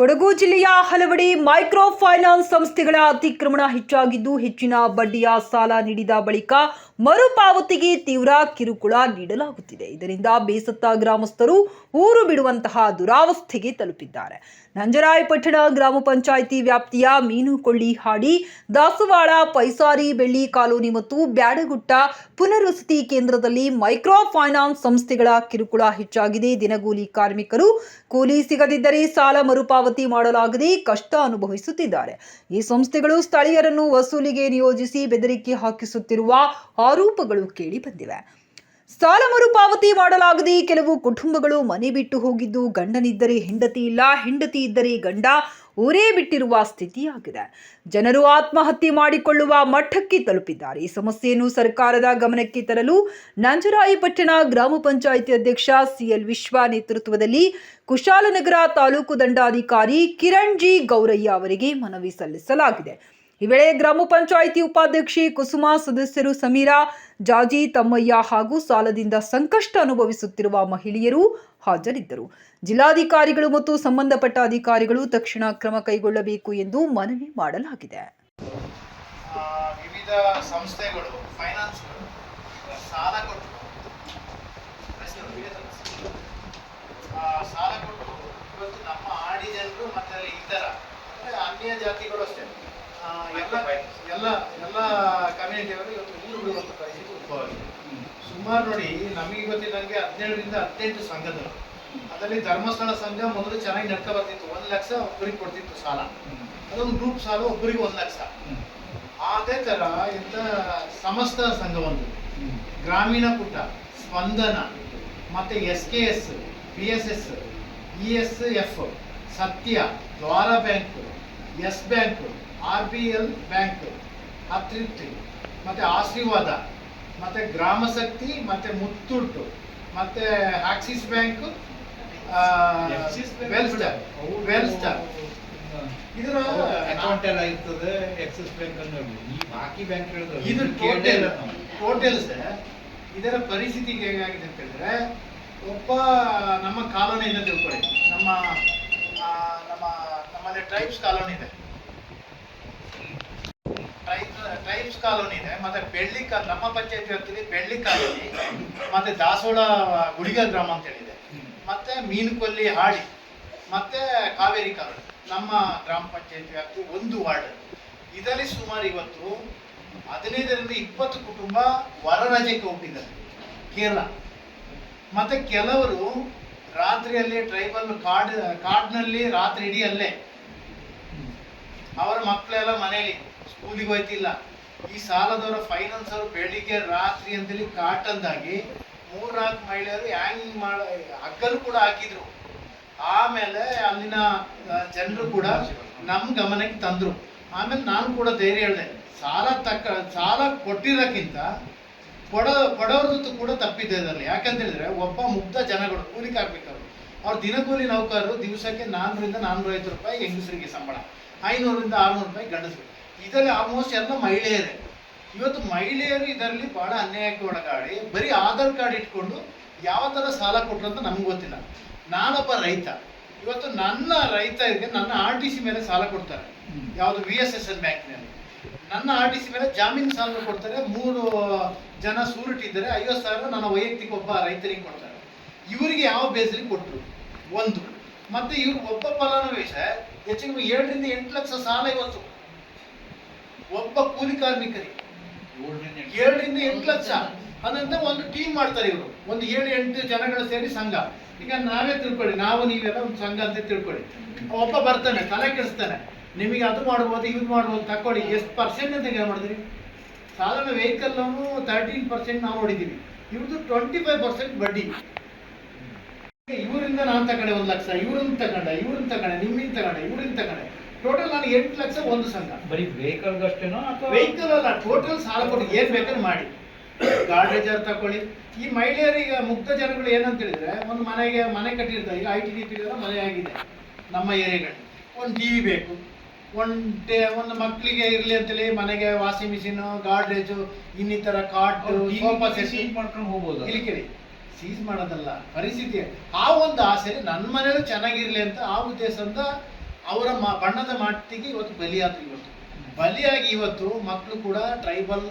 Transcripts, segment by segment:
ಕೊಡಗು ಜಿಲ್ಲೆಯ ಹಲವೆಡೆ micro finance ಸಂಸ್ಥೆಗಳ ಅತಿಕ್ರಮಣ ಹೆಚ್ಚಾಗಿದ್ದು ಹೆಚ್ಚಿನ ಬಡ್ಡಿಯ ಸಾಲ ನೀಡಿದ ಬಳಿಕ ಮರುಪಾವತಿಗೆ ತೀವ್ರ ಕಿರುಕುಳ ನೀಡಲಾಗುತ್ತಿದೆ. ಇದರಿಂದ ಬೇಸತ್ತ ಗ್ರಾಮಸ್ಥರು ಊರು ಬಿಡುವಂತಹ ದುರಾವಸ್ಥೆಗೆ ತಲುಪಿದ್ದಾರೆ. ನಂಜರಾಯಪಟ್ಟಣ ಗ್ರಾಮ ಪಂಚಾಯಿತಿ ವ್ಯಾಪ್ತಿಯ ಮೀನುಕೊಳ್ಳಿ ಹಾಡಿ, ದಾಸವಾಳ, ಪೈಸಾರಿ, ಬೆಳ್ಳಿ ಕಾಲೋನಿ ಮತ್ತು ಬ್ಯಾಡಗುಟ್ಟ ಪುನರ್ವಸತಿ ಕೇಂದ್ರದಲ್ಲಿ ಮೈಕ್ರೋ ಫೈನಾನ್ಸ್ ಸಂಸ್ಥೆಗಳ ಕಿರುಕುಳ ಹೆಚ್ಚಾಗಿದೆ. ದಿನಗೂಲಿ ಕಾರ್ಮಿಕರು ಕೂಲಿ ಸಿಗದಿದ್ದರೆ ಸಾಲ ಮರುಪಾವತಿ ಮಾಡಲಾಗದೆ ಕಷ್ಟ ಅನುಭವಿಸುತ್ತಿದ್ದಾರೆ. ಈ ಸಂಸ್ಥೆಗಳು ಸ್ಥಳೀಯರನ್ನು ವಸೂಲಿಗೆ ನಿಯೋಜಿಸಿ ಬೆದರಿಕೆ ಹಾಕಿಸುತ್ತಿರುವ ಆರೋಪಗಳು ಕೇಳಿಬಂದಿವೆ ಸಾಲ ಮರುಪಾವತಿ ಮಾಡಲಾಗದೆ ಕೆಲವು ಕುಟುಂಬಗಳು ಮನೆ ಬಿಟ್ಟು ಹೋಗಿದ್ದು ಗಂಡನಿದ್ದರೆ ಹೆಂಡತಿ ಇಲ್ಲ, ಹೆಂಡತಿ ಇದ್ದರೆ ಗಂಡ ಊರೇ ಬಿಟ್ಟಿರುವ ಸ್ಥಿತಿಯಾಗಿದೆ. ಜನರು ಆತ್ಮಹತ್ಯೆ ಮಾಡಿಕೊಳ್ಳುವ ಮಠಕ್ಕೆ ತಲುಪಿದ್ದಾರೆ. ಈ ಸಮಸ್ಯೆಯನ್ನು ಸರ್ಕಾರದ ಗಮನಕ್ಕೆ ತರಲು ನಂಜರಾಯಿಪಟ್ಟಣ ಗ್ರಾಮ ಪಂಚಾಯಿತಿ ಅಧ್ಯಕ್ಷ ಸಿಎಲ್ ವಿಶ್ವ ನೇತೃತ್ವದಲ್ಲಿ ಕುಶಾಲನಗರ ತಾಲೂಕು ದಂಡಾಧಿಕಾರಿ ಕಿರಣ್ ಜಿ ಗೌರಯ್ಯ ಅವರಿಗೆ ಮನವಿ ಸಲ್ಲಿಸಲಾಗಿದೆ. ಈ ವೇಳೆ ಗ್ರಾಮ ಪಂಚಾಯಿತಿ ಉಪಾಧ್ಯಕ್ಷೆ ಕುಸುಮಾ, ಸದಸ್ಯರು ಸಮೀರಾ, ಜಾಜಿ, ತಮ್ಮಯ್ಯ ಹಾಗೂ ಸಾಲದಿಂದ ಸಂಕಷ್ಟ ಅನುಭವಿಸುತ್ತಿರುವ ಮಹಿಳೆಯರು ಹಾಜರಿದ್ದರು. ಜಿಲ್ಲಾಧಿಕಾರಿಗಳು ಮತ್ತು ಸಂಬಂಧಪಟ್ಟ ಅಧಿಕಾರಿಗಳು ತಕ್ಷಣ ಕ್ರಮ ಕೈಗೊಳ್ಳಬೇಕು ಎಂದು ಮನವಿ ಮಾಡಲಾಗಿದೆ. ವಿವಿಧ ಸಂಸ್ಥೆಗಳು ಸಾಲ ಕೊಟ್ಟು ಇವತ್ತು ನಮ್ಮ ಆಡಿ ಜನರು ಮತ್ತೆ ಇತರ ಅನ್ಯ ಜಾತಿಗಳು ಅಷ್ಟೇ. ಎಲ್ಲ ಎಲ್ಲ ಎಲ್ಲ ಕಮ್ಯುನಿಟಿಯವರು ಇವತ್ತು ಊರು ಬಿಡುವಂಥ ಪರಿಸ್ಥಿತಿ ಉದ್ಭವವಾಗಿದೆ ಸುಮಾರು ನೋಡಿ, ನಮಗೆ ಗೊತ್ತಿದ್ದಂಗೆ ಹದಿನೇಳರಿಂದ ಹದಿನೆಂಟು ಸಂಘಗಳು ಅದರಲ್ಲಿ ಧರ್ಮಸ್ಥಳ ಸಂಘ ಮೊದಲು ಚೆನ್ನಾಗಿ ನಡ್ಕೊ ಬರ್ತಿತ್ತು. ಒಂದು ಲಕ್ಷ ಒಬ್ಬರಿಗೆ ಕೊಡ್ತಿತ್ತು ಸಾಲ. ಅದೊಂದು ಗ್ರೂಪ್ ಸಾಲ ಒಬ್ಬರಿಗೆ ಒಂದು ಲಕ್ಷ. ಅದೇ ಥರ ಇಂಥ ಸಮಸ್ತ ಸಂಘ ಒಂದು. ಗ್ರಾಮೀಣ ಕೂಟ ಸ್ಪಂದನ, ಮತ್ತೆ S K S P S S E S F Satya, Dvara bank S bank R B L bank ಅತೃಪ್ತಿ ಮತ್ತೆ ಆಶೀರ್ವಾದ ಮತ್ತೆ ಗ್ರಾಮಶಕ್ತಿ ಮತ್ತೆ ಮುತ್ತುಟ್ಟು ಮತ್ತೆ axis bank well star well star well star ಇದರ ಅಕೌಂಟ್ ಎಲ್ಲ ಇರ್ತದೆ ಎಕ್ಸಿಸ್ ಬ್ಯಾಂಕ್ ಅನ್ನೋದು ಈ ಬಾಕಿ ಬ್ಯಾಂಕ್ ಇದು ಟೋಟಲ್ ಟೋಟಲ್ ಸರ್ ಇದರ ಪರಿಸ್ಥಿತಿ ಹೇಗಾಗಿದೆ ಅಂತ ಹೇಳಿದ್ರೆ ಒಬ್ಬ ನಮ್ಮ ಕಾಲೋನಿಯಿಂದ ತಿಳ್ಕೊಳ್ಳಿ. ನಮ್ಮ ನಮ್ಮ ನಮ್ಮಲ್ಲಿ ಟ್ರೈಬ್ಸ್ ಕಾಲೋನಿ ಇದೆ. ಟ್ರೈಬ್ಸ್ ಕಾಲೋನಿ ಇದೆ, ಮತ್ತೆ ಬೆಳ್ಳಿ ನಮ್ಮ ಪಂಚಾಯತ್ ವ್ಯಾಪ್ತಿಯಲ್ಲಿ ಬೆಳ್ಳಿ ಕಾಲೋನಿ, ಮತ್ತೆ ದಾಸೋಳ ಗುಡಿಗ ಗ್ರಾಮ ಅಂತ ಹೇಳಿದೆ ಮತ್ತೆ ಮೀನುಕೊಲ್ಲಿ ಹಾಡಿ, ಮತ್ತೆ ಕಾವೇರಿ ಕಾಲೋನಿ, ನಮ್ಮ ಗ್ರಾಮ ಪಂಚಾಯತ್ ವ್ಯಾಪ್ತಿ ಒಂದು ವಾರ್ಡ್. ಇದರಲ್ಲಿ ಸುಮಾರು ಇವತ್ತು ಹದಿನೈದರಿಂದ ಇಪ್ಪತ್ತು ಕುಟುಂಬ ಹೊರ ರಜೆಗೆ ಹೋಗಿದ್ದಾರೆ ಕೇರಳ. ಮತ್ತೆ ಕೆಲವರು ರಾತ್ರಿಯಲ್ಲಿ ಟ್ರೈಬಲ್ ಕಾಡ್, ಕಾಡಿನಲ್ಲಿ ರಾತ್ರಿ ಇಡೀ ಅಲ್ಲೇ. ಅವರ ಮಕ್ಕಳೆಲ್ಲ ಮನೇಲಿ, ಸ್ಕೂಲಿಗೆ ಹೋಯ್ತಿಲ್ಲ. ಈ ಸಾಲದವರ ಫೈನಾನ್ಸ್ ಅವರು ಬೆಳಿಗ್ಗೆ ರಾತ್ರಿ ಅಂತೇಳಿ ಕಾಟಂದಾಗಿ ಮೂರ್ನಾಲ್ಕು ಮಹಿಳೆಯರು ಹ್ಯಾಂಗ್ ಮಾಡ, ಹಗ್ಗಲು ಕೂಡ ಹಾಕಿದ್ರು. ಆಮೇಲೆ ಅಲ್ಲಿನ ಜನರು ಕೂಡ ನಮ್ಮ ಗಮನಕ್ಕೆ ತಂದರು. ಆಮೇಲೆ ನಾನು ಕೂಡ ಧೈರ್ಯ ಹೇಳಿದೆ, ಸಾಲ ತಕ್ಕ, ಸಾಲ ಕೊಟ್ಟಿರೋಕ್ಕಿಂತ ಕೊಡ ಕೊಡೋರ್ದು ಕೂಡ ತಪ್ಪಿದೆ ಅದರಲ್ಲಿ ಯಾಕಂತೇಳಿದ್ರೆ ಒಬ್ಬ ಮುಗ್ಧ ಜನಗಳು ಕೂಲಿ ಕಾರ್ಮಿಕರು ಅವ್ರು ದಿನಕೂಲಿ ನೌಕರರು, ದಿವಸಕ್ಕೆ ನಾನ್ನೂರಿಂದ ನಾನ್ನೂರ ಐವತ್ತು ರೂಪಾಯಿ ಹೆಂಗಸರಿಗೆ ಸಂಬಳ. ಐನೂರಿಂದ ಆರುನೂರು ರೂಪಾಯಿ ಗಂಡಸರು ಇದರಲ್ಲಿ ಆಲ್ಮೋಸ್ಟ್ ಎಲ್ಲ ಮಹಿಳೆಯರೇ. ಇವತ್ತು ಮಹಿಳೆಯರು ಇದರಲ್ಲಿ ಬಹಳ ಅನ್ಯಾಯಕ್ಕೆ ಒಳಗಾಡಿ ಬರೀ ಆಧಾರ್ ಕಾರ್ಡ್ ಇಟ್ಕೊಂಡು ಯಾವ ಥರ ಸಾಲ ಕೊಟ್ಟರು ಅಂತ ನಮ್ಗೆ ಗೊತ್ತಿಲ್ಲ. ನಾನೊಬ್ಬ ರೈತ. ಇವತ್ತು ನನ್ನ ರೈತರಿಗೆ ನನ್ನ ಆರ್ ಟಿ ಸಿ ಮೇಲೆ ಸಾಲ ಕೊಡ್ತಾರೆ. ಯಾವುದು ವಿ ಎಸ್ ಎಸ್ ಎನ್ ಬ್ಯಾಂಕ್ನಲ್ಲಿ. ನನ್ನ ಆರ್ ಟಿ ಸಿ ಮೇಲೆ ಜಾಮೀನು ಸಾಲ ಕೊಡ್ತಾರೆ. ಮೂರು ಜನ ಸೂರಿಟ್ ಇದ್ದಾರೆ ಐವತ್ತು ಸಾವಿರ ನನ್ನ ವೈಯಕ್ತಿಕ ಒಬ್ಬ ರೈತರಿಗೆ ಕೊಡ್ತಾರೆ. ಇವರಿಗೆ ಯಾವ ಬೇಸಲ್ಲಿ ಕೊಟ್ಟರು ಒಂದು. ಮತ್ತೆ ಇವ್ರಿಗೆ ಒಬ್ಬ ಫಲಾನುಭವಿ ಹೆಚ್ಚಿಗೆ ಹೆಚ್ಚು ಕಮ್ಮಿ ಏಳರಿಂದ ಎಂಟು ಲಕ್ಷ ಸಾಲ ಇವತ್ತು. ಒಬ್ಬ ಕೂಲಿ ಕಾರ್ಮಿಕರಿಗೆ ಏಳರಿಂದ ಎಂಟು ಲಕ್ಷ. ಅದರಿಂದ ಒಂದು ಟೀಮ್ ಮಾಡ್ತಾರೆ ಇವರು. ಒಂದು ಏಳು ಎಂಟು ಜನಗಳು ಸೇರಿ ಸಂಘ. ಈಗ ನಾವೇ ತಿಳ್ಕೊಳ್ಳಿ ನಾವು ನೀವೆಲ್ಲ ಒಂದು ಸಂಘ ಅಂತ ತಿಳ್ಕೊಳ್ಳಿ. ಒಬ್ಬ ಬರ್ತಾನೆ ತಲೆ ಕೆಡಿಸ್ತಾನೆ. ನಿಮಗೆ ಅದು ಮಾಡ್ಬೋದು ಇದು ಮಾಡ್ಬೋದು ತಕೊಳ್ಳಿ ಎಷ್ಟು ಪರ್ಸೆಂಟ್ ಅಂತ ಏನು ಮಾಡಿದ್ರಿ? ಸಾಧಾರಣ ವೆಹಿಕಲ್ ಲೋನು ತರ್ಟೀನ್ ಪರ್ಸೆಂಟ್ ನಾವು ನೋಡಿದ್ದೀವಿ. ಇವ್ರದ್ದು ಟ್ವೆಂಟಿ ಫೈವ್ ಪರ್ಸೆಂಟ್ ಬಡ್ಡಿ ಇವರಿಂದ ನಾನು ತಗೊಂಡೆ ಒಂದು ಲಕ್ಷ ಇವ್ರನ್ನ ತಗೊಂಡೆ ಇವ್ರನ್ನ ತಗೊಂಡೆ ನಿಮ್ಮಿಂದ ತಗೊಂಡೆ ಇವ್ರಿಂದ ತಗೊಂಡೆ. ಟೋಟಲ್ ನಾನು ಎಂಟು ಲಕ್ಷ ಒಂದು ಸಂಘ. ಬರೀ ವೆಹಿಕಲ್ ಅಷ್ಟೇನೋ ಅಥವಾ ವೆಹಿಕಲ್ ಅಲ್ಲ ಟೋಟಲ್ ಸಾಲ ಕೊಟ್ಟು ಏನು ಬೇಕಾದ್ರೆ ಮಾಡಿ. ಗಾರ್ಡೇಜರ್ ತಕೊಳ್ಳಿ. ಈ ಮಹಿಳೆಯರಿಗೆ ಮುಗ್ಧ ಜನಗಳು ಏನಂತ ಹೇಳಿದ್ರೆ ಒಂದು ಮನೆಗೆ ಮನೆ ಕಟ್ಟಿರ್ತಾರೆ. ಈಗ ಐ ಟಿ ಡಿ ಪಿ ಮನೆ ಆಗಿದೆ ನಮ್ಮ ಏರಿಯಾಗಳಲ್ಲಿ ಒಂದು ಟಿ ವಿ ಬೇಕು. ಒಂದು ಒಂದು ಮಕ್ಕಳಿಗೆ ಇರಲಿ ಅಂತೇಳಿ ಮನೆಗೆ ವಾಷಿಂಗ್ ಮಿಷಿನ್ ಗಾರ್ಡೇಜು ಇನ್ನಿತರ ಸೋಫಾ ಸೆಟ್ ಸೀಟ್ ಮಾಡ್ಕೊಂಡು ಹೋಗ್ಬೋದು. ಇಲ್ಲಿ ಕೇಳಿ ಸೀಸ್ ಮಾಡೋದಲ್ಲ ಪರಿಸ್ಥಿತಿ. ಆ ಒಂದು ಆಸೆ ನನ್ನ ಮನೇಲಿ ಚೆನ್ನಾಗಿರ್ಲಿ ಅಂತ ಆ ಉದ್ದೇಶದಿಂದ ಅವರ ಮಾ, ಬಣ್ಣದ ಮಾತಿಗೆ ಇವತ್ತು ಬಲಿಯಾತು ಇವತ್ತು. ಬಲಿಯಾಗಿ ಇವತ್ತು ಮಕ್ಕಳು ಕೂಡ ಟ್ರೈಬಲ್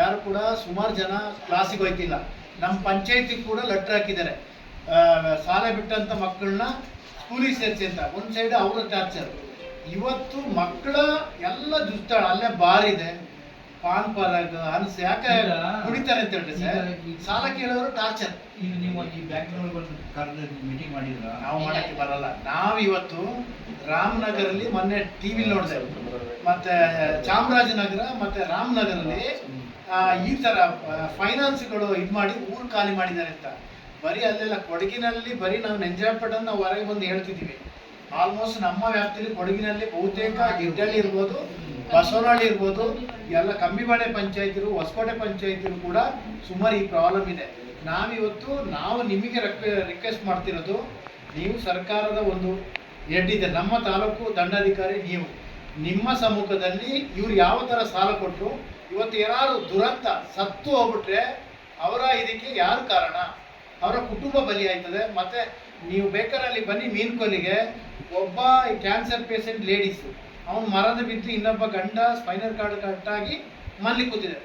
ಯಾರು ಕೂಡ ಸುಮಾರು ಜನ ಕ್ಲಾಸಿಗೆ ಹೋಯ್ತಿಲ್ಲ. ನಮ್ಮ ಪಂಚಾಯತಿ ಕೂಡ ಲೆಟ್ರ್ ಹಾಕಿದ್ದಾರೆ. ಸಾಲ ಬಿಟ್ಟಂತ ಮಕ್ಕಳನ್ನ ಸ್ಕೂಲಿಗೆ ಸೇರಿಸಿ ಅಂತ. ಒಂದು ಸೈಡ್ ಅವರ ಟಾರ್ಚರ್ ಇವತ್ತು ಮಕ್ಕಳ ಎಲ್ಲ ದುಸ್ತಾಳ ಅಲ್ಲೇ ಬಾರಿದೆ. ಪಾನ್ ಪರಾಗ ಅನ್ಸ್ ಯಾಕೆ ಕುಡಿತಾರೆ ಅಂತ ಹೇಳ್ರಿ ಸರ್? ಸಾಲ ಕೇಳೋರು ಟಾರ್ಚರ್. ಈಗ ನೀವು ಈ ಬ್ಯಾಂಕ್ನವ್ರು ಬಂದು ಕರೆದು ಮೀಟಿಂಗ್ ಮಾಡಿದ್ರ ನಾವು ಮಾಡಕ್ಕೆ ಬರಲ್ಲ. ನಾವು ಇವತ್ತು ರಾಮನಗರಲ್ಲಿ ಮೊನ್ನೆ ಟಿವಿ ನೋಡಿದೆ. ಮತ್ತೆ ಚಾಮರಾಜನಗರ ಮತ್ತೆ ರಾಮನಗರಲ್ಲಿ ಈ ತರ ಫೈನಾನ್ಸ್ಗಳು ಇದು ಮಾಡಿ ಊರು ಖಾಲಿ ಮಾಡಿದ್ದಾರೆ ಅಂತ. ಬರೀ ಅಲ್ಲೆಲ್ಲ ಕೊಡಗಿನಲ್ಲಿ ಬರೀ ನಾವು ಎಂಜಾಯ್ ನಾವು ಹೊರಗೆ ಬಂದು ಹೇಳ್ತಿದ್ದೀವಿ. ಆಲ್ಮೋಸ್ಟ್ ನಮ್ಮ ವ್ಯಾಪ್ತಿಯಲ್ಲಿ ಕೊಡಗಿನಲ್ಲಿ ಬಹುತೇಕ ಗಿಡ್ಡಳ್ಳಿ ಇರ್ಬೋದು ಬಸವನಹಳ್ಳಿ ಇರ್ಬೋದು ಎಲ್ಲ ಕಂಬಿಬಾಳೆ ಪಂಚಾಯತಿರು, ಹೊಸಕೋಟೆ ಪಂಚಾಯತಿರು ಕೂಡ ಸುಮಾರು ಈ ಪ್ರಾಬ್ಲಮ್ ಇದೆ. ನಾವಿವತ್ತು, ನಾವು ನಿಮಗೆ ರಿಕ್ವೆಸ್ಟ್ ಮಾಡ್ತಿರೋದು, ನೀವು ಸರ್ಕಾರದ ಒಂದು ಹೆಡ್ ಇದೆ. ನಮ್ಮ ತಾಲೂಕು ದಂಡಾಧಿಕಾರಿ ನೀವು. ನಿಮ್ಮ ಸಮ್ಮುಖದಲ್ಲಿ ಇವ್ರು ಯಾವ ಥರ ಸಾಲ ಕೊಟ್ಟರು ಇವತ್ತು ಏನಾದ್ರು ದುರಂತ, ಸತ್ತು ಹೋಗ್ಬಿಟ್ರೆ ಅವರ ಇದಕ್ಕೆ ಯಾರು ಕಾರಣ? ಅವರ ಕುಟುಂಬ ಬಲಿ ಆಯ್ತದೆ. ಮತ್ತೆ ನೀವು ಬೇಕಾದ್ರೆ ಅಲ್ಲಿ ಬನ್ನಿ, ಮೀನ್ಕೊಲಿಗೆ ಒಬ್ಬ ಕ್ಯಾನ್ಸರ್ ಪೇಷಂಟ್ ಲೇಡೀಸ್ ಅವನು ಮರದ ಬಿದ್ದು ಇನ್ನೊಬ್ಬ ಗಂಡ ಸ್ಪೈನರ್ ಕಾರ್ಡ್ ಕಟ್ಟಾಗಿ ಮಲ್ಲಿ ಕೂತಿದೆ.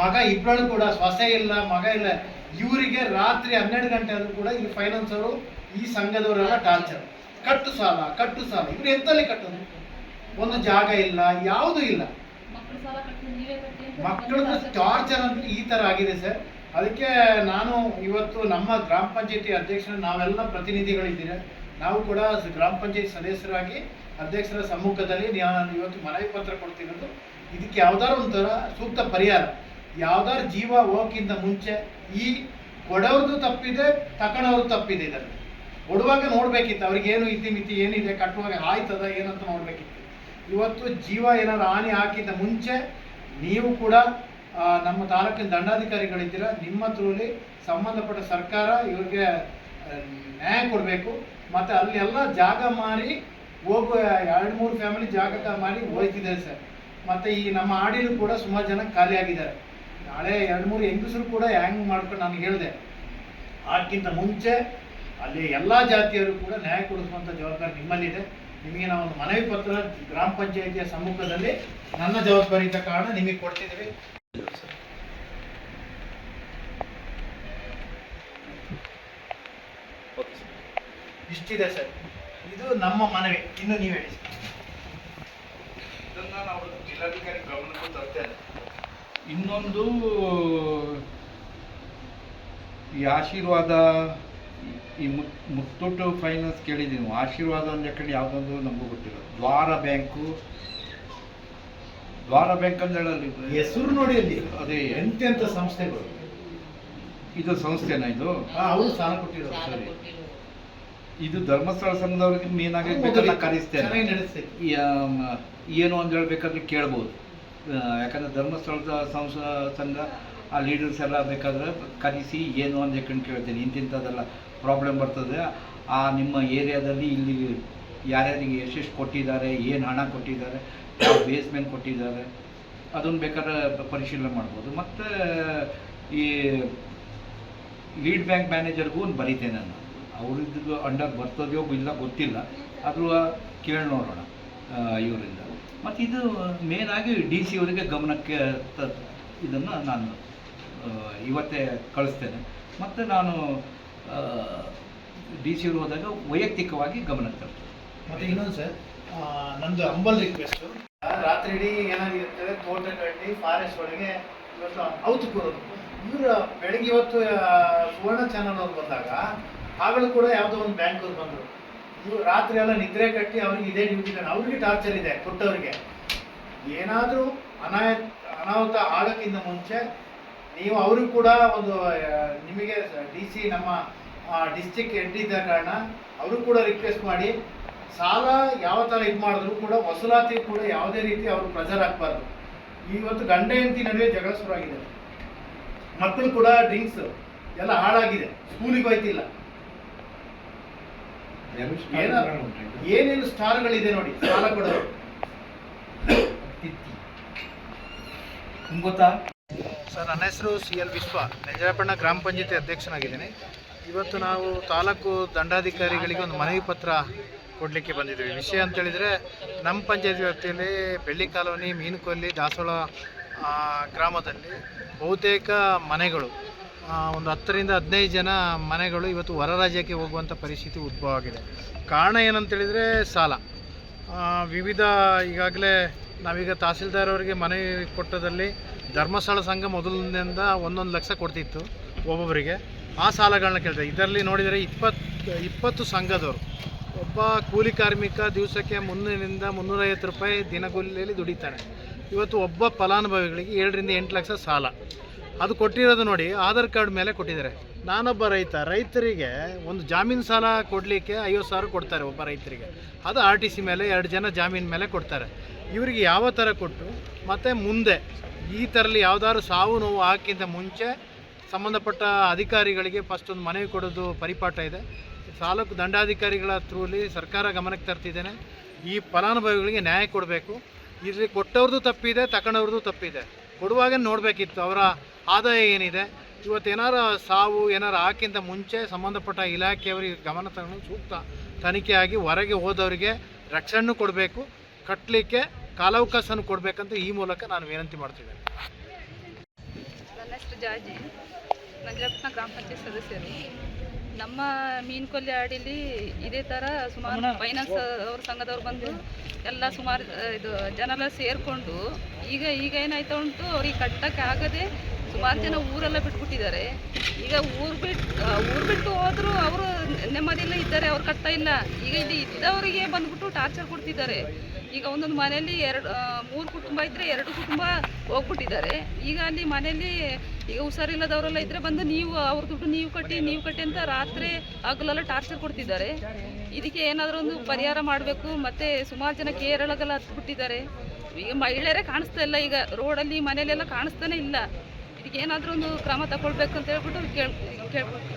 ಮಗ ಇಬ್ಬಳು ಕೂಡ ಸೊಸೆ ಇಲ್ಲ ಮಗ ಇಲ್ಲ. ಇವರಿಗೆ ರಾತ್ರಿ ಹನ್ನೆರಡು ಗಂಟೆ ಆದ್ರೂ ಕೂಡ ಈ ಫೈನಾನ್ಸ್ ಅವರು ಈ ಸಂಘದವರೆಲ್ಲ ಟಾರ್ಚರ್ ಕಟ್ಟು ಸಾಲ ಕಟ್ಟು ಸಾಲ. ಇವ್ರು ಎಂತಲ್ಲಿ ಕಟ್ಟೋದು? ಒಂದು ಜಾಗ ಇಲ್ಲ ಯಾವುದೂ ಇಲ್ಲ. ಮಕ್ಕಳ ಟಾರ್ಚರ್ ಅಂತ ಈ ತರ ಆಗಿದೆ ಸರ್. ಅದಕ್ಕೆ ನಾನು ಇವತ್ತು ನಮ್ಮ ಗ್ರಾಮ ಪಂಚಾಯತಿ ಅಧ್ಯಕ್ಷರು ನಾವೆಲ್ಲ ಪ್ರತಿನಿಧಿಗಳಿದ್ದೀರ? ನಾವು ಕೂಡ ಗ್ರಾಮ ಪಂಚಾಯತ್ ಸದಸ್ಯರಾಗಿ ಅಧ್ಯಕ್ಷರ ಸಮ್ಮುಖದಲ್ಲಿ ನಾನು ಇವತ್ತು ಮನವಿ ಪತ್ರ ಕೊಡ್ತಿರೋದು ಇದಕ್ಕೆ ಯಾವ್ದಾರು ಒಂಥರ ಸೂಕ್ತ ಪರಿಹಾರ. ಯಾವ್ದಾರು ಜೀವ ಹೋಗಕ್ಕಿಂತ ಮುಂಚೆ ಈ ಕೊಡೋರ್ದು ತಪ್ಪಿದೆ ತಗೊಳೋರ್ದು ತಪ್ಪಿದೆ ಇದರಲ್ಲಿ. ಕೊಡುವಾಗ ನೋಡ್ಬೇಕಿತ್ತು ಅವ್ರಿಗೆ ಏನು ಇತಿಮಿತಿ ಏನಿದೆ, ಕಟ್ಟುವಾಗ ಆಯ್ತದ, ಏನಂತ ನೋಡ್ಬೇಕಿತ್ತು. ಇವತ್ತು ಜೀವ ಏನಾದ್ರು ಹಾನಿ ಹಾಕಿದ ಮುಂಚೆ ನೀವು ಕೂಡ ನಮ್ಮ ತಾಲೂಕಿನ ದಂಡಾಧಿಕಾರಿಗಳಿದ್ದೀರ, ನಿಮ್ಮ ಹತ್ರಲ್ಲಿ ಸಂಬಂಧಪಟ್ಟ ಸರ್ಕಾರ ಇವ್ರಿಗೆ ನ್ಯಾಯ ಕೊಡಬೇಕು. ಮತ್ತು ಅಲ್ಲಿ ಎಲ್ಲ ಜಾಗ ಮಾರಿ ಹೋಗುವ ಎರಡು ಮೂರು ಫ್ಯಾಮಿಲಿ ಜಾಗೃತ ಮಾಡಿ ಹೋಗ್ತಿದ್ದಾರೆ ಸರ್. ಮತ್ತು ಈ ನಮ್ಮ ಆಡಿಲು ಕೂಡ ಸುಮಾರು ಜನ ಖಾಲಿ ಆಗಿದ್ದಾರೆ. ನಾಳೆ ಎರಡು ಮೂರು ಹೆಂಗಸರು ಕೂಡ ಹ್ಯಾಂಗ್ ಮಾಡ್ಕೊಂಡು ನಾನು ಹೇಳಿದೆ. ಅದಕ್ಕಿಂತ ಮುಂಚೆ ಅಲ್ಲಿ ಎಲ್ಲ ಜಾತಿಯವರು ಕೂಡ ನ್ಯಾಯ ಕೊಡಿಸುವಂಥ ಜವಾಬ್ದಾರಿ ನಿಮ್ಮಲ್ಲಿದೆ. ನಿಮಗೆ ನಾವು ಒಂದು ಮನವಿ ಪತ್ರ ಗ್ರಾಮ ಪಂಚಾಯಿತಿಯ ಸಮ್ಮುಖದಲ್ಲಿ ನನ್ನ ಜವಾಬ್ದಾರಿ ಇದ್ದ ಕಾರಣ ನಿಮಗೆ ಕೊಡ್ತಿದ್ದೀವಿ. ಇಷ್ಟಿದೆ ಸರ್. ಇದು ನಮ್ಮ ಮನವಿ. ಇನ್ನು ನೀವು ಹೇಳಿ. ಇದನ್ನ ನಾವು ಜಿಲ್ಲಾಧಿಕಾರಿ ಗಮನಕ್ಕೂ ತರ್ತೇನೆ. ಇನ್ನೊಂದು ಈ ಆಶೀರ್ವಾದ ಈ ಮುತ್- ಮುತ್ತೂಟು ಫೈನಾನ್ಸ್ ಕೇಳಿದ್ದೀನಿ. ಆಶೀರ್ವಾದ ಅಂದ ಕಡೆ ಯಾವುದೊಂದು ನಮಗೂ ಗೊತ್ತಿಲ್ಲ ದ್ವಾರ ಬ್ಯಾಂಕು. ದ್ವಾರ ಬ್ಯಾಂಕ್ ಅಂತ ಹೇಳಲ್ಲಿ ಹೆಸರು ನೋಡಿ ಅಲ್ಲಿ. ಅದೇ. ಎಂತೆಂಥ ಸಂಸ್ಥೆಗಳು. ಇದು ಸಂಸ್ಥೆನಾ ಇದು? ಅವರು ಸಾಲ ಕೊಟ್ಟಿರೋದು ಸರಿ. ಕೊಟ್ಟಿರೋದು. ಇದು ಧರ್ಮಸ್ಥಳ ಸಂಘದವ್ರಿಗೆ ಮೇನ್ ಆಗಿ ಬೇಕಾದ್ರೆ ಕರೆಸ್ತೇನೆ ಚೆನ್ನಾಗಿ ನಡೆಸ್ತೈತೆ ಏನು ಅಂತ ಹೇಳ್ಬೇಕಾದ್ರೆ ಕೇಳ್ಬೋದು. ಯಾಕಂದ್ರೆ ಧರ್ಮಸ್ಥಳದ ಸಂಸ ಸಂಘ ಆ ಲೀಡರ್ಸ್ ಎಲ್ಲ ಬೇಕಾದ್ರೆ ಕರೆಸಿ ಏನು ಅಂತ ಹೇಳ್ಕೊಂಡು ಕೇಳ್ತೀನಿ. ಇಂತಿಂಥದ್ದೆಲ್ಲ ಪ್ರಾಬ್ಲಮ್ ಬರ್ತದೆ. ಆ ನಿಮ್ಮ ಏರಿಯಾದಲ್ಲಿ ಇಲ್ಲಿ ಯಾರ್ಯಾರಿಗೆ ಎಷ್ಟೆಷ್ಟು ಕೊಟ್ಟಿದ್ದಾರೆ ಏನು ಹಣ ಕೊಟ್ಟಿದ್ದಾರೆ ಬೇಸ್ಮೆಂಟ್ ಕೊಟ್ಟಿದ್ದಾರೆ ಅದನ್ನು ಬೇಕಾದ್ರೆ ಪರಿಶೀಲನೆ ಮಾಡ್ಬೋದು. ಮತ್ತು ಈ ಲೀಡ್ ಬ್ಯಾಂಕ್ ಮ್ಯಾನೇಜರ್ಗೂ ಒಂದು ಬರೀತೇನೆ ನಾನು. ಅವ್ರದ್ದು ಅಂಡರ್ ಬರ್ತದೆಯೋ ಇಲ್ಲ ಗೊತ್ತಿಲ್ಲ. ಆದರೂ ಕೇಳಿ ನೋಡೋಣ ಆ, ಇವರಿಂದ. ಮತ್ತು ಇದು ಮೇನ್ ಆಗಿ ಡಿ ಸಿ ಅವರಿಗೆ ಗಮನಕ್ಕೆ ತ ಇದನ್ನು ನಾನು ಇವತ್ತೇ ಕಳಿಸ್ತೇನೆ. ಮತ್ತು ನಾನು ಡಿ ಸಿ ಅವರು ಹೋದಾಗ ವೈಯಕ್ತಿಕವಾಗಿ ಗಮನಕ್ಕೆ ತರ್ತೇನೆ. ಮತ್ತು ಇನ್ನೊಂದು ಸರ್ ನಂದು ಅಂಬಲ್ ರಿಕ್ವೆಸ್ಟು ರಾತ್ರಿ ಇಡೀ ಏನಾಗಿರ್ತದೆ ತೋಟ ಕಟ್ಟಿ ಫಾರೆಸ್ಟ್ ಒಳಗೆ ಇವತ್ತು ಔತ್ ಕೂರೋದು ಇವರು ಬೆಳಿಗ್ಗೆ ಇವತ್ತು ಸುವರ್ಣ ಚಾನಲ್ ಅವ್ರು ಬಂದಾಗ ಆಗಲೂ ಕೂಡ ಯಾವುದೋ ಒಂದು ಬ್ಯಾಂಕ್ ಅವ್ರು ಬಂದರು. ಇವ್ರು ರಾತ್ರಿ ಎಲ್ಲ ನಿದ್ರೆ ಕಟ್ಟಿ ಅವ್ರಿಗೆ ಇದೇ ಡ್ಯೂಟಿ ಅವ್ರಿಗೆ ಟಾರ್ಚರ್ ಇದೆ ಕೊಟ್ಟವ್ರಿಗೆ. ಏನಾದರೂ ಅನಾಯ ಅನಾಹುತ ಆಗೋಕ್ಕಿಂತ ಮುಂಚೆ ನೀವು ಅವರು ಕೂಡ ಒಂದು ನಿಮಗೆ ಡಿ ಸಿ ನಮ್ಮ ಡಿಸ್ಟಿಕ್ ಹೆಡ್ ಇದ್ದ ಕಾರಣ ಅವರು ಕೂಡ ರಿಕ್ವೆಸ್ಟ್ ಮಾಡಿ ಸಾಲ ಯಾವ ಥರ ಇದು ಮಾಡಿದ್ರು ಕೂಡ ವಸೂಲಾತಿ ಕೂಡ ಯಾವುದೇ ರೀತಿ ಅವರು ಪ್ರೆಜರ್ ಹಾಕ್ಬಾರ್ದು. ಇವತ್ತು ಗಂಡ ಹೆಂಡತಿ ನಡುವೆ ಜಗಳ ಶುರುವಾಗಿದೆ. ಮಕ್ಕಳು ಕೂಡ ಡ್ರಿಂಕ್ಸ್ ಎಲ್ಲ ಹಾಳಾಗಿದೆ. ಸ್ಕೂಲಿಗೆ ಹೋಯ್ತಿಲ್ಲ. ಏನೇನು ಸ್ಥಾನಗಳಿದೆ ನೋಡಿ ಸಾಲ ಕೊಡೋದು. ಗೊತ್ತಾ? ಸರ್ ನನ್ನ ಹೆಸರು ಸಿ ಎಲ್ ವಿಶ್ವ. ನೆಂಜರಪಣ್ಣ ಗ್ರಾಮ ಪಂಚಾಯತಿ ಅಧ್ಯಕ್ಷನಾಗಿದ್ದೀನಿ. ಇವತ್ತು ನಾವು ತಾಲೂಕು ದಂಡಾಧಿಕಾರಿಗಳಿಗೆ ಒಂದು ಮನವಿ ಪತ್ರ ಕೊಡಲಿಕ್ಕೆ ಬಂದಿದ್ದೀವಿ. ವಿಷಯ ಅಂತೇಳಿದರೆ ನಮ್ಮ ಪಂಚಾಯತ್ ವ್ಯಾಪ್ತಿಯಲ್ಲಿ ಬೆಳ್ಳಿ ಕಾಲೋನಿ ಮೀನುಕೊಲ್ಲಿ ದಾಸೋಳ ಆ, ಗ್ರಾಮದಲ್ಲಿ ಬಹುತೇಕ ಮನೆಗಳು ಒಂದು ಹತ್ತರಿಂದ ಹದಿನೈದು ಜನ ಮನೆಗಳು ಇವತ್ತು ಹೊರ ರಾಜ್ಯಕ್ಕೆ ಹೋಗುವಂಥ ಪರಿಸ್ಥಿತಿ ಉದ್ಭವ ಆಗಿದೆ. ಕಾರಣ ಏನಂತೇಳಿದರೆ ಸಾಲ. ವಿವಿಧ ಈಗಾಗಲೇ ನಾವೀಗ ತಹಸೀಲ್ದಾರ್ ಅವರಿಗೆ ಮನೆ ಕೊಟ್ಟದಲ್ಲಿ ಧರ್ಮಸ್ಥಳ ಸಂಘ ಮೊದಲಿನಿಂದ ಒಂದೊಂದು ಲಕ್ಷ ಕೊಡ್ತಿತ್ತು ಒಬ್ಬೊಬ್ಬರಿಗೆ. ಆ ಸಾಲಗಳನ್ನ ಕೇಳ್ತಾರೆ. ಇದರಲ್ಲಿ ನೋಡಿದರೆ ಇಪ್ಪತ್ತು ಇಪ್ಪತ್ತು ಸಂಘದವರು. ಒಬ್ಬ ಕೂಲಿ ಕಾರ್ಮಿಕ ದಿವಸಕ್ಕೆ ಮುನ್ನೂರಿಂದ ಮುನ್ನೂರೈವತ್ತು ರೂಪಾಯಿ ದಿನಗೂಲಿಯಲ್ಲಿ ದುಡಿತಾನೆ. ಇವತ್ತು ಒಬ್ಬ ಫಲಾನುಭವಿಗಳಿಗೆ ಏಳರಿಂದ ಎಂಟು ಲಕ್ಷ ಸಾಲ. ಅದು ಕೊಟ್ಟಿರೋದು ನೋಡಿ, ಆಧಾರ್ ಕಾರ್ಡ್ ಮೇಲೆ ಕೊಟ್ಟಿದ್ದಾರೆ. ನಾನೊಬ್ಬ ರೈತ, ರೈತರಿಗೆ ಒಂದು ಜಾಮೀನು ಸಾಲ ಕೊಡಲಿಕ್ಕೆ ಐವತ್ತು ಸಾವಿರ ಕೊಡ್ತಾರೆ ಒಬ್ಬ ರೈತರಿಗೆ. ಅದು ಆರ್ ಟಿ ಸಿ ಮೇಲೆ ಎರಡು ಜನ ಜಾಮೀನು ಮೇಲೆ ಕೊಡ್ತಾರೆ. ಇವರಿಗೆ ಯಾವ ಥರ ಕೊಟ್ಟು, ಮತ್ತು ಮುಂದೆ ಈ ಥರಲ್ಲಿ ಯಾವ್ದಾದ್ರು ಸಾವು ನೋವು ಹಾಕಿಂತ ಮುಂಚೆ ಸಂಬಂಧಪಟ್ಟ ಅಧಿಕಾರಿಗಳಿಗೆ ಫಸ್ಟ್ ಒಂದು ಮನವಿ ಕೊಡೋದು ಪರಿಪಾಠ ಇದೆ. ತಾಲೂಕು ದಂಡಾಧಿಕಾರಿಗಳ ಥ್ರೂಲಿ ಸರ್ಕಾರ ಗಮನಕ್ಕೆ ತರ್ತಿದ್ದೇನೆ. ಈ ಫಲಾನುಭವಿಗಳಿಗೆ ನ್ಯಾಯ ಕೊಡಬೇಕು. ಇಲ್ಲಿ ಕೊಟ್ಟವ್ರದ್ದು ತಪ್ಪಿದೆ ತಗೊಂಡವ್ರದ್ದು ತಪ್ಪಿದೆ. ಕೊಡುವಾಗ ನೋಡಬೇಕಿತ್ತು ಅವರ ಆದಾಯ ಏನಿದೆ. ಇವತ್ತು ಏನಾರ ಸಾವು ಏನಾರು ಹಾಕಿಂತ ಮುಂಚೆ ಸಂಬಂಧಪಟ್ಟ ಇಲಾಖೆಯವರಿಗೆ ಗಮನ ತಗೊಂಡು ಸೂಕ್ತ ತನಿಖೆ ಆಗಿ ಹೊರಗೆ ಹೋದವರಿಗೆ ರಕ್ಷಣೆ ಕೊಡಬೇಕು ಕಟ್ಟಲಿಕ್ಕೆ ಕಾಲಾವಕಾಶನ ಕೊಡಬೇಕಂತ ಈ ಮೂಲಕ ನಾನು ವಿನಂತಿ ಮಾಡ್ತಿದ್ದೇನೆ. ನನ್ನ ಹೆಸರು ಜಾಜಿ ನಂಜರಪಟ್ಟಣ ಗ್ರಾಮ ಪಂಚಾಯತ್ ಸದಸ್ಯರು. ನಮ್ಮ ಮೀನು ಕೊಲ್ಲಿ ಆಡಿಲಿ ಇದೇ ಥರ ಸುಮಾರು ಫೈನಾನ್ಸ್ ಅವ್ರ ಸಂಘದವ್ರು ಬಂದು ಎಲ್ಲ ಸುಮಾರು ಇದು ಜನರ ಸೇರಿಕೊಂಡು ಈಗ ಈಗ ಏನಾಯ್ತಾ ಉಂಟು ಅವ್ರಿಗೆ ಕಟ್ಟಕ್ಕೆ ಆಗದೆ ಸುಮಾರು ಜನ ಊರೆಲ್ಲ ಬಿಟ್ಬಿಟ್ಟಿದ್ದಾರೆ. ಈಗ ಊರು ಬಿಟ್ಟು ಊರು ಬಿಟ್ಟು ಹೋದರೂ ಅವರು ನೆಮ್ಮದಿಲ್ಲ ಇದ್ದಾರೆ, ಅವ್ರು ಕಟ್ತಾ ಇಲ್ಲ. ಈಗ ಇಲ್ಲಿ ಇದ್ದವರಿಗೆ ಬಂದ್ಬಿಟ್ಟು ಟಾರ್ಚರ್ ಕೊಡ್ತಿದ್ದಾರೆ. ಈಗ ಒಂದೊಂದು ಮನೆಯಲ್ಲಿ ಎರಡು ಮೂರು ಕುಟುಂಬ ಇದ್ದರೆ ಎರಡು ಕುಟುಂಬ ಹೋಗ್ಬಿಟ್ಟಿದ್ದಾರೆ. ಈಗ ಅಲ್ಲಿ ಮನೆಯಲ್ಲಿ ಈಗ ಹುಷಾರಿಲ್ಲದವರೆಲ್ಲ ಇದ್ದರೆ ಬಂದು ನೀವು, ಅವ್ರ ದುಡ್ಡು ನೀವು ಕಟ್ಟಿ ನೀವು ಕಟ್ಟಿ ಅಂತ ರಾತ್ರಿ ಹಗಲೆಲ್ಲ ಟಾರ್ಚರ್ ಕೊಡ್ತಿದ್ದಾರೆ. ಇದಕ್ಕೆ ಏನಾದರೂ ಒಂದು ಪರಿಹಾರ ಮಾಡಬೇಕು, ಮತ್ತು ಸುಮಾರು ಜನ ಕೇರಳಗೆಲ್ಲ ಹತ್ಬಿಟ್ಟಿದ್ದಾರೆ. ಈಗ ಮಹಿಳೆಯರೇ ಕಾಣಿಸ್ತಾ ಇಲ್ಲ. ಈಗ ರೋಡಲ್ಲಿ ಮನೇಲೆಲ್ಲ ಕಾಣಿಸ್ತಾನೆ ಇಲ್ಲ. ಇದಕ್ಕೆ ಏನಾದರೂ ಒಂದು ಕ್ರಮ ತಗೊಳ್ಬೇಕು ಅಂತ ಹೇಳ್ಬಿಟ್ಟು ಕೇಳ್ ಕೇಳ್ಕೊಳ್ತೀನಿ